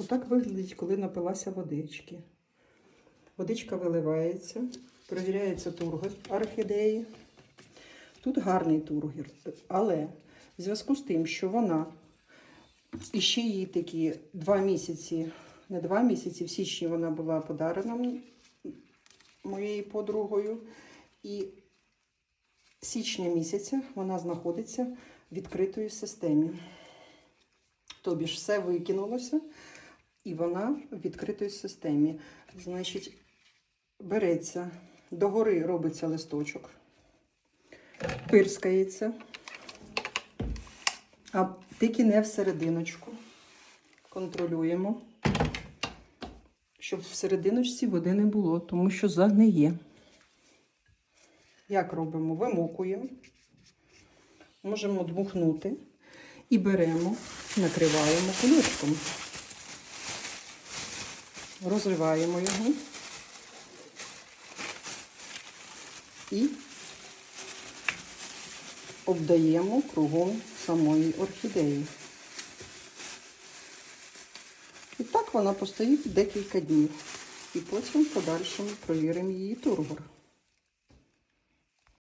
Отак виглядить, коли напилася водички. Водичка виливається, перевіряється тургор орхідеї. Тут гарний тургір, але в зв'язку з тим, що вона і ще їй такі два місяці, не два місяці, в січні вона була подарена моєю подругою. І січня місяця вона знаходиться в відкритої системі. Тобі ж все викинулося, і вона в відкритій системі. Значить, береться, догори робиться листочок, пирскається, а тільки не всерединочку. Контролюємо, щоб в серединочці води не було, тому що загниє. Як робимо? Вимокуємо, можемо дмухнути і беремо, накриваємо кулечком. Розриваємо його і обдаємо кругом самої орхідеї. І так вона постоїть декілька днів. І потім в подальшому провіримо її тургор.